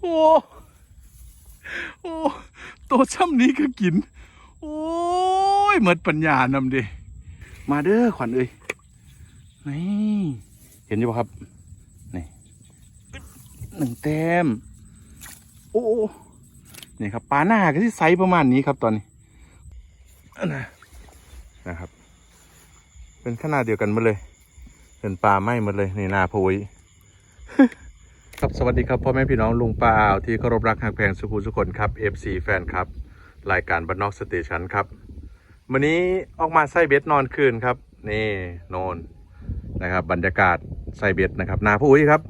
โอ้โอ้ตัวช่ำนี้ก็กิน โอ้ยหมดปัญญานำเดิมาเด้อขวัญเอ้ยนี่เห็นอยู่ปะครับนี่หนึ่งแต้มโอ้นี่ครับปลาหน้าก็ที่ไซส์ประมาณนี้ครับตอนนี้อันนะนะครับ เป็นขนาดเดียวกันหมาเลย เป็นปลาไหม้หมดเลยนี่นาโพย ครับสวัสดีครับพ่อแม่พี่น้องลุงป้าอ่าวที่เคารพรักหักแพงสุขุสุขนครับ FC แฟนครับ รายการบันนอกสเตชันครับวันนี้ออกมาใส่เบ็ดนอนคืนครับ นี่โนนนะครับ บรรยากาศใส่เบ็ดนะครับนาพุ้ยครับ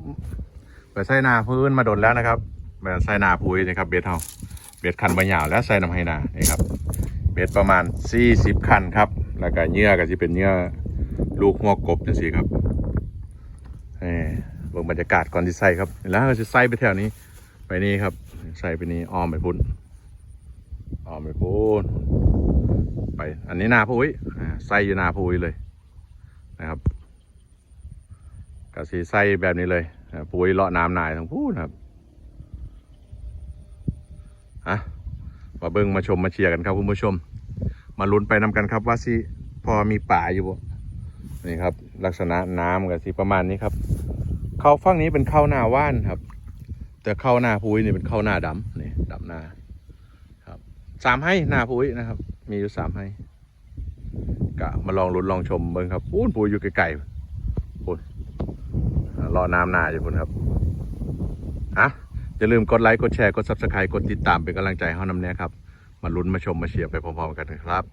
ไปใส่นาพื้นมาโดนแล้วนะครับมาใส่นาพุ้ยนะครับเบ็ดเฮาเบ็ดคันใบหยาวแล้วใส่น้ำให้นานี่ครับเบ็ดประมาณ 40 คันครับ แล้วก็เหยื่อก็จะเป็นเหยื่อลูกหัวกบจังซี่ครับเออ เบิ่งบรรยากาศก่อนที่ใส่ครับ แล้วก็จะใส่ไปแถวนี้ ไปนี่ครับ ใส่ไปนี่อ้อมไปพุ่นอ้อมไปพุ่นไป อันนี้นาพุ้ยใส่อยู่นาพุ้ยเลยนะครับกะสีใส่แบบนี้เลยอ่าพุ้ยเลาะน้ำนายทั้งพูนครับอะมาเบิ่งมาชมมาเชียร์กันครับคุณผู้ชม มาลุ้นไปนำกันครับว่าสิพอมีป่าอยู่บ่นี่ครับ ลักษณะน้ำกับสีประมาณนี้ครับ เข้าฝั่งนี้เป็นข้าหน้าว่านครับ แต่ข้าหน้าพุ้ยนี่เป็นข้าหน้าดำนี่ดำหน้าครับสามให้หน้าพุ้ยนะครับ มีอยู่สามให้กะมาลองลุ้นลองชมเบิ่งครับปูนปูอยู่ไกลๆปูนรอน้ำหนาอยู่พุ่นครับอะอย่าลืมกดไลค์กดแชร์กด subscribe กดติดตามเป็นกำลังใจให้เรานำแน่ครับ มาลุ้นมาชมมาเชียร์ไปพร้อมๆกันนะครับ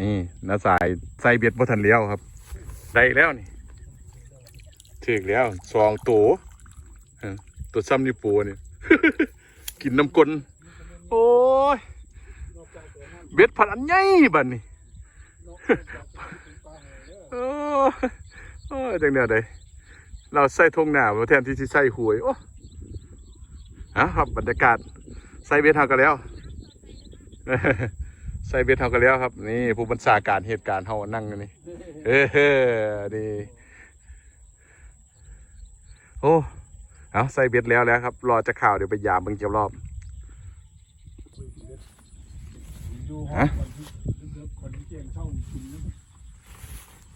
นี่น้าสายใส่เบียดบ่ทันเลี้ยวครับ ได้แล้วนี่ ถึกแล้วสองตัวตัวซ้ำนี่ปูนี่ กินน้ำกลนโอ้ย เบ็ดผัดอันใหญ่บัดนี่โอ้ยโอ้จังเดียวใดเราใส่ทงหนาวแทนที่จะใส่หวยโอ้อะครับบรรยากาศใส่เบ็ดเท่ากันแล้วใส่เบ็ดเท่ากันแล้วครับ นี่ผู้บัญชาการเหตุการณ์เฮานั่งนี่เออดี โอ้เอาใส่เบ็ดแล้วแล้วครับ รอจะข่าวเดี๋ยวไปยามเบิ่งเจ้ารอบฮะ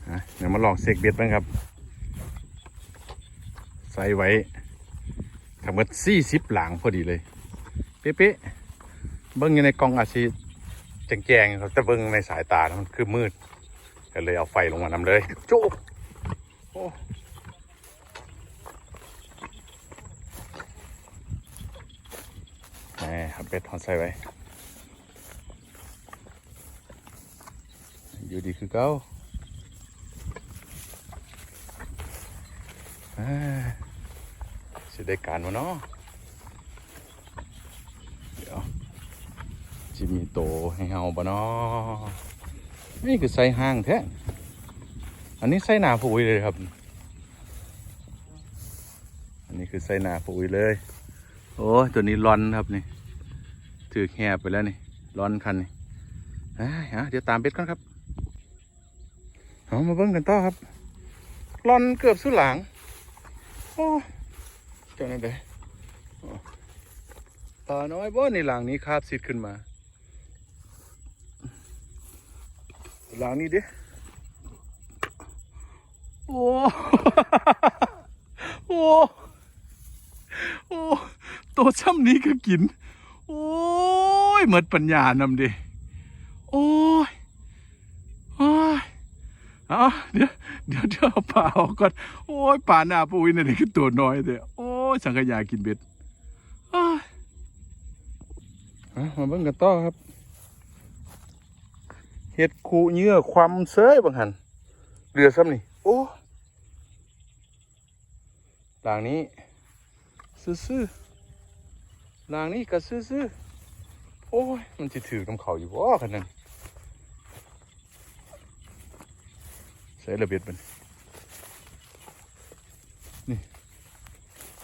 อะเดี๋ยวมาลองเสกเบ็ดบ้างครับ ใส่ไว้ทั้งหมดสี่สิบหลังพอดีเลย เป๊ะๆเบิ้งอยู่ในกล่องอาชีแจงๆครับแต่เบิ้งในสายตานะมันคือมืดก็เลยเอาไฟลงมานำเลย โจ้โอ้แหมครับ เบ็ดทอนใส่ไว้ อยู่ดีคือเก้าสิได้การวะเนาะเดี๋ยวจิมีโตให้เฮาบ่เนาะนี่คือใส่ห้างแท้อันนี้ใส่หนาปุ๋ยเลยครับ อันนี้คือใส่หนาปุ๋ยเลย โอ้ยตัวนี้ร้อนครับนี่ ถือแหบไปแล้วนี่ ร้อนคันนี่เอ้ยอะเดี๋ยวตามเบ็ดก่อนครับเอามาเบิ่งกันต่อครับร้อนเกือบสุดหลัง โอ้เจ้านั่นเด้ปลาน้อยบ่ในหลังนี้คาบสิทธิ์ขึ้นมา หลังนี้เด้โอ้ โอ้ โอ้ ตัวช่ำนี้ก็กิน โอ้ยหมดปัญญานำเดิโอ้ยโอ้ยเอาเดี๋ยวเดี๋ยวเดี๋ยวปลาออกก่อนโอ้ยปลาหน้าปุ้ยนี่คือตัวน้อยเด้อโอ้ยสังขยากินเบ็ดโอ้ยเอามาเบิ่งกันต่อครับเห็ดคูเยื่อความเซยบางหันเรือซ้ำนี่โอ้หลางนี้ซื่อๆ หลางนี้ก็ซื่อๆโอ้ย มันจะถือกับเขาอยู่บ่ขนาดนั้นใส่ระเบียดมันนี่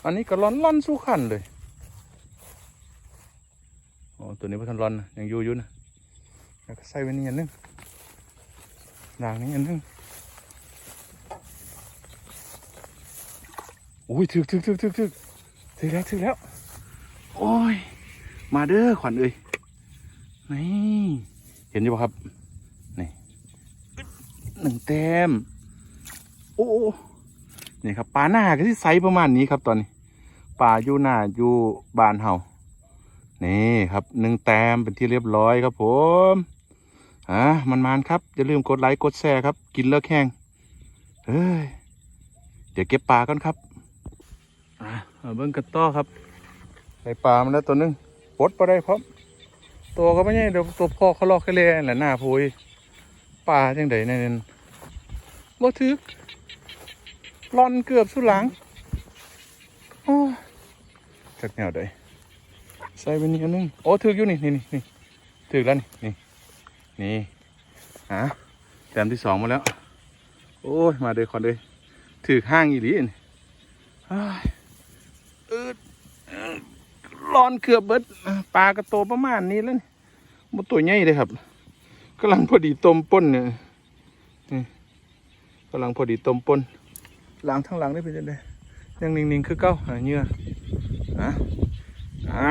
อันนี้ก็ร้อนร้อนสู้ขันเลยอ๋อตัวนี้พันร้อนนะยังอยู่อยู่นะแล้วก็ใส่ไว้นี่อันนึงด่างนี้อันนึงอุ้ยถึกถึกถึกถึกถึกถึกแล้วถึกแล้ว โอ้ย มาเด้อขวัญเอ้ยนี่เห็นอยู่ปะครับนี่หนึ่งแต้มโอ้นี่ครับปลาหน้าก็ที่ไซส์ประมาณนี้ครับตอนนี้ปลาอยู่หน้าอยู่บานเฮานี่ครับหนึ่งแต้มเป็นที่เรียบร้อยครับผมอะมันมานครับ อย่าลืมกดไลค์กดแชร์ครับ กินเลิกแห้งเฮ้ย เดี๋ยวเก็บปลาก่อนครับอะเอาเบิ้งกันต่อครับ ได้ปลามาแล้วตัวนึงปลดไปได้พร้อมตัวก็ไม่ใช่เดี๋ยวตัวพ่อเขาลอกแค่เล่นแหละหน้าพุยปลาจังไดเนี่ยบ่ถึกร่อนเกือบสุดหลังโอ้จากแนวใดใส่ไปนี่อันนึงโอ้ถึกอยู่นี่นี่นี่ถึกแล้วนี่นี่นี่ฮะแต้มที่สองมาแล้ว โอ้ย มาเด้อคอนเลยถือห้างอีหลีนี่อ้ายอืดอืด ร้อนเกือบเบิดปลากระโตประมาณนี้แล้วนี่มดตัวใหญ่เลยครับกำลังพอดีต้มป่นเนี่ยกำลังพอดีต้มป่นหลังทั้งหลังได้เป็นยังไงยังนิ่งๆคือเก้าหาเหงื่ออะอะ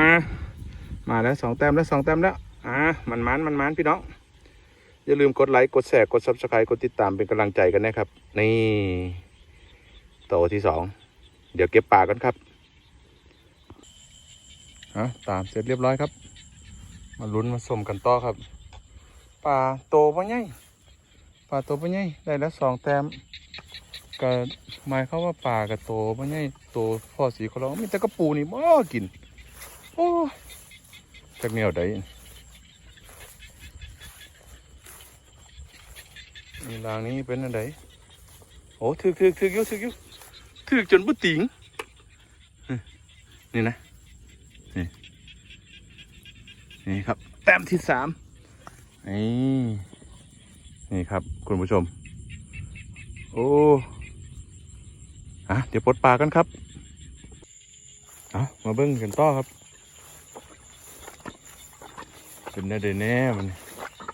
มาแล้วสองแต้มแล้วสองแต้มแล้วอะมันมันมันมันพี่น้องอย่าลืมกดไลค์กดแชร์กด subscribe กดติดตามเป็นกำลังใจกันนะครับ นี่โตที่สองเดี๋ยวเก็บปลากันครับ ฮะตามเสร็จเรียบร้อยครับ มาลุ้นมาสมกันต่อครับปลาโตปะไงปลาโตปะไงได้แล้วสองแต้มก็หมายเขาว่าปลากับโตปะไงโตพ่อสีเขาลองมีแต่กระปูนี่บ่กินโอ้จากแนวใดนี่รางนี้เป็นอะไรโอ้ถึกถึกถึกอยู่ถึกอยู่ถึกจนบุติงนี่นะ นี่ครับ แต้มที่สามนี่นี่ครับ คุณผู้ชม โอ้อะเดี๋ยวปลดปลากันครับเอามาเบิ้งกันต่อครับ เป็นได้แน่มัน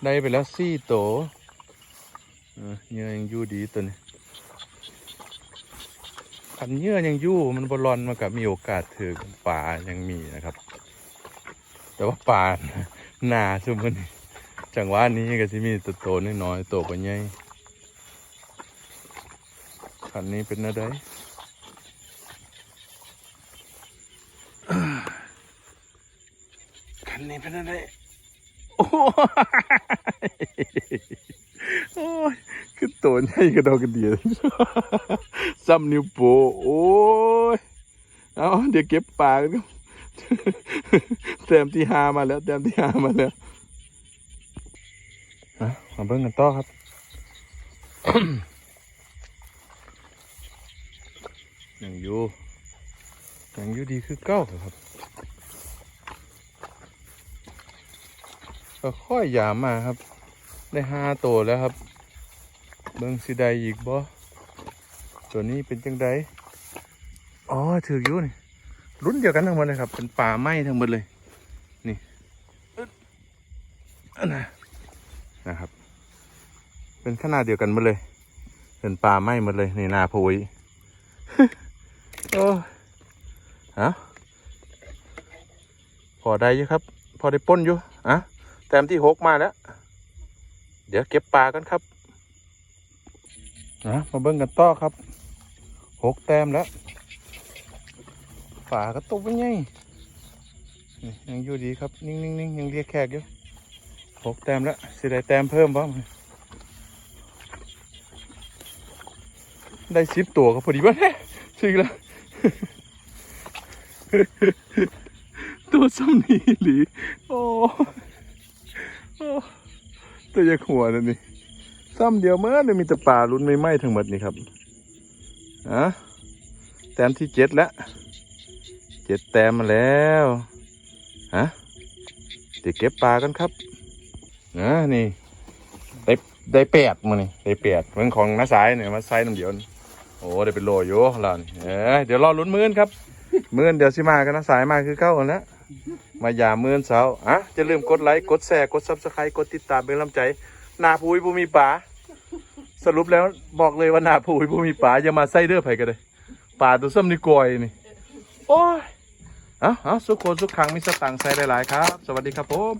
ได้ไปแล้วสี่โตวเออเหยื่อยังอยู่ดีตัวนี้คันเหยื่อยังอยู่มันบอลอนมากับมีโอกาสถือป่ายังมีนะครับ แต่ว่าป่าหนาซุมมันนี่จังหวะนี้ก็จะมีตัวโตน้อยๆโตกว่าใหญ่คันนี้เป็นอะไรคันนี้เป็นอะไรโอ้ยโอ้ยคือตัวใหญ่กระดอกกระเดียซ้ำนิ้วโป้โอ้ย เอาเดี๋ยวเก็บปลากัน ครับแต้มที่หามาแล้วแต้มที่หามาแล้วอะมาเบิ่งกันต่อครับยังอยู่ยังอยู่ดีคือเก้าครับก็ค่อยยามมาครับ ได้ห้าตัวแล้วครับ เบิ่งสิได้อีกบ่ตัวนี้เป็นจังไดอ๋อถืออยู่นี่ รุ่นเดียวกันทั้งหมดเลยครับ เป็นป่าไม้ทั้งหมดเลย นี่นะนะครับ เป็นขนาดเดียวกันหมดเลย เป็นป่าไม้หมดเลยในนาโพยโอ้ฮะพอได้อยู่ครับ พอได้ป้นอยู่อะแต้มที่หกมาแล้ว เดี๋ยวเก็บปลากันครับนะมาเบิ่งกันต่อครับหกแต้มแล้ว ปลาก็ตกไปไงยังอยู่ดีครับนิ่งๆๆยังเรียกแขกอยู่หกแต้มแล้วสิได้แต้มเพิ่มบ้างได้สิบตัวก็พอดีบ้าเนี่ยถึงแล้วตัวซ้ำนี้หรือโอ้โอ้ตัวยักหัวนั่นนี่ซ้ำเดียวเมื่อเลยมีแต่ป่าลุ้นไม่ไหม้ทั้งหมดนี่ครับอะแต้มที่เจ็ดแล้ว เจ็ดแต้มมาแล้วฮะเดี๋ยวเก็บปลากันครับนะนี่ได้ได้แปดมานี่ได้แปดเหมือนของน้าสายเนี่ยมาใส่น้ำเดียวนี่โอ้ได้เป็นโลอยู่ล้วนี่เอ้ยเดี๋ยวรอลุ้นมื่นครับมื่นเดี๋ยวสิมากันน้าสายมาคือเก้าแล้วมาอย่ามื่นเสาอะจะลืมกดไลค์กดแชร์กดซับสไครต์กดติดตามเป็นกำลังใจนาพูยผู้มีป่าสรุปแล้วบอกเลยว่านาพูยผู้มีป่าอย่ามาไส้เด้อไผกันเลยป่าตัวซ้ำนี่กอยนี่โอ้ย เอาเอาสุขคนสุขขังมีสตังค์ใส่หลายๆครับ สวัสดีครับผม